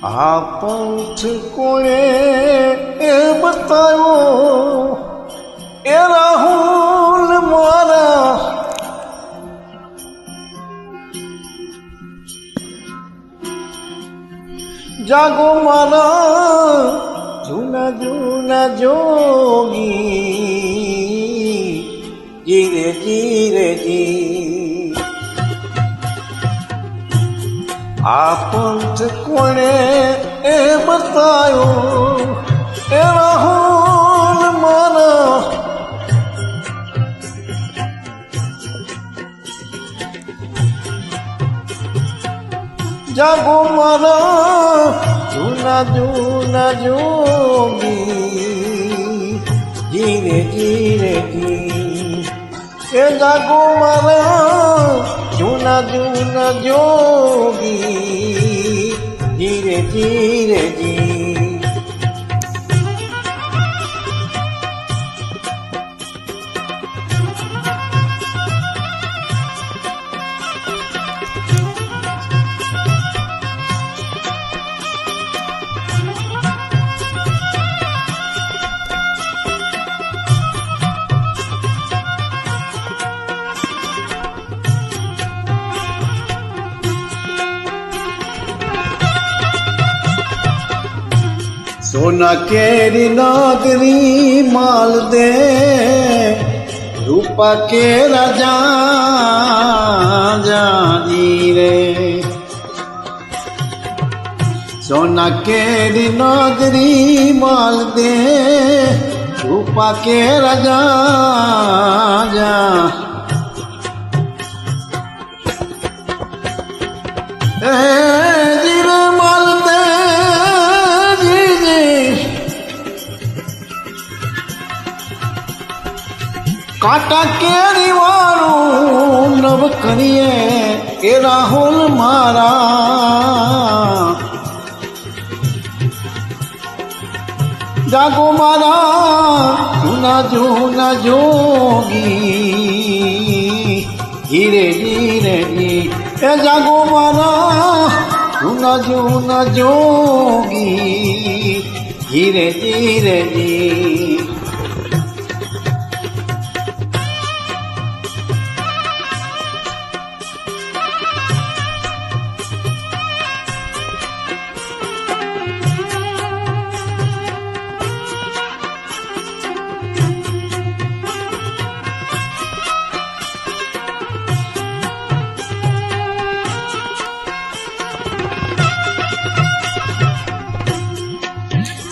આ પંથ કોણે એ બતાવ્યો એ રાહુલ મારા જાગો મારા જૂના જૂના જોગી ધીરે ધીરે આ પંથ કોણે એ બતાયો? એ રાહુલ માના જાગો મારા જૂના જૂના જોગી ધીરે ધીરે એ જાગો મારા နာသူနာယောဂီကြီးတဲ့ကြီးတဲ့ကြီး સોના કેરી નાગરી માલ દે, રૂપા કે રાજા જાની રે. સોના કેરી નાગરી માલ દે, રૂપા કે રાજા જા એ કાટા કેરી વાળું નવ કરીએ એ રાહુલ મારા. જાગો મારા, જૂના જૂના જોગી. ધીરે ધીરે એ જાગો મારા, જૂના જૂના જોગી. ધીરે ધીરે જી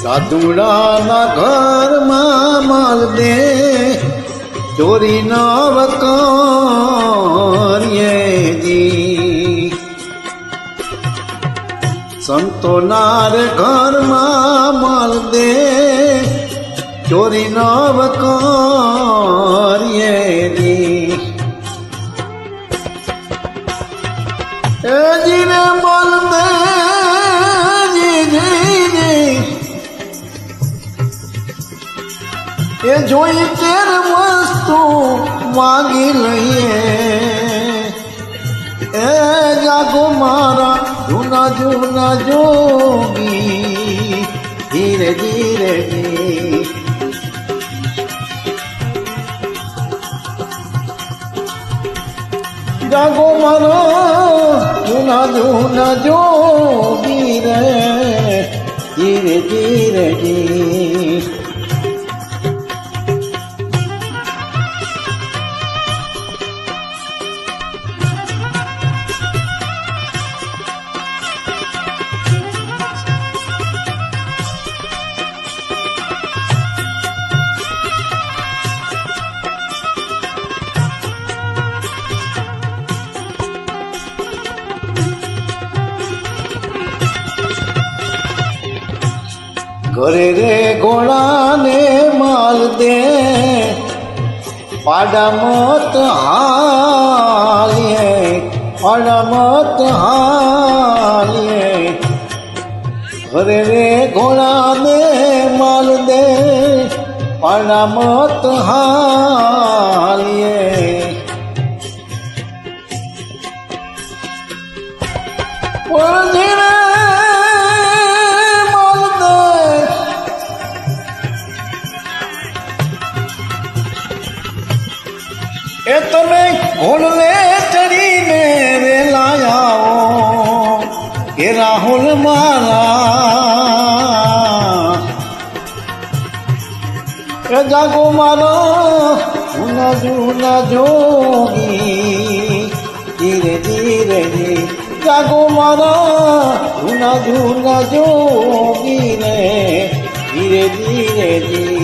સાધુડાના ઘરમાં માલ દે ચોરી ન વકરીએ સંતોના રે ઘરમાં માલ દે ચોરી ન વકરીએ જોઈ તેર વસ્તુ માગી લઈએ એ જાગો મારા જૂના જૂના જોગી ધીરે ધીરે જી જાગો મારા જૂના જૂના જોગી રે ધીરે ધીરે જી ઘરે રે ઘોડાને માલ દે. પાડા મત હાલીએ, પાડા મત હાલીએ. ઘરે રે ઘોડાને માલ દે, પાડા મત હાલીએ. ઓલને ચડીને રેલાયાઓ એ રાહુલ મારા. એ જાગો મારો જૂના જૂના જોગી. ધીરે ધીરે જાગો મારા જૂના જૂના જોગી રે ધીરે ધીરે ધીરે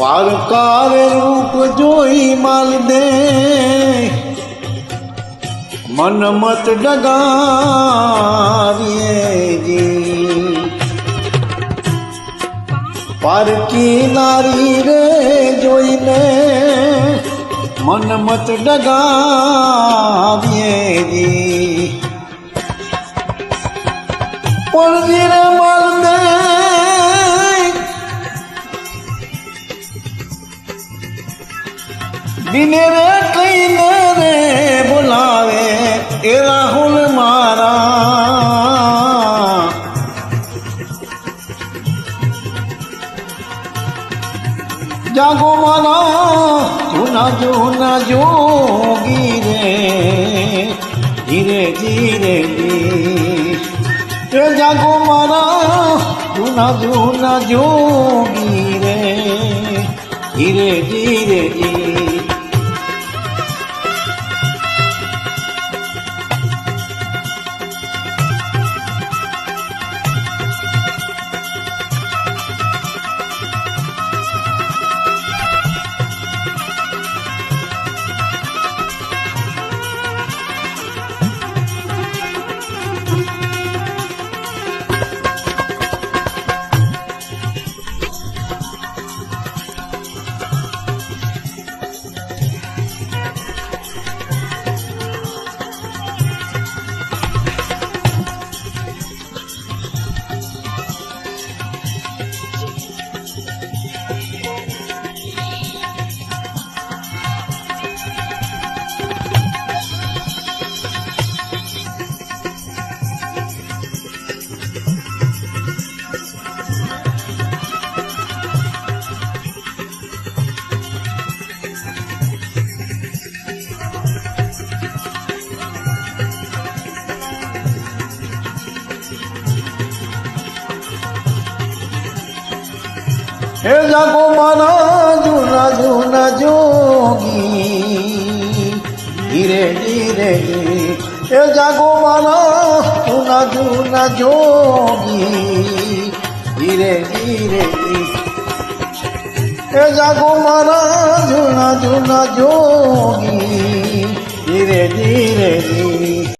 પારકાર રૂપ જોઈ માલ દે. મન મત ડગાવીએ પારકી નારી રે જોઈને મન મત ડગાવીએ જી. પણ રે માલ દિને રે કઈને રે બોલાવે એ રાહુલ મારા. જાગો મારા, જૂના જૂના જોગી રે ધીરે ધીરે એ જાગો મારા, જૂના જૂના જોગી રે ધીરે ધીરે જી હે જાગો મારા જૂના જૂના જોગી. ધીરે ધીરે હે જાગો મારા જૂના જૂના જોગી. ધીરે ધીરે હે જાગો મારા જૂના જૂના જોગી. ધીરે ધીરે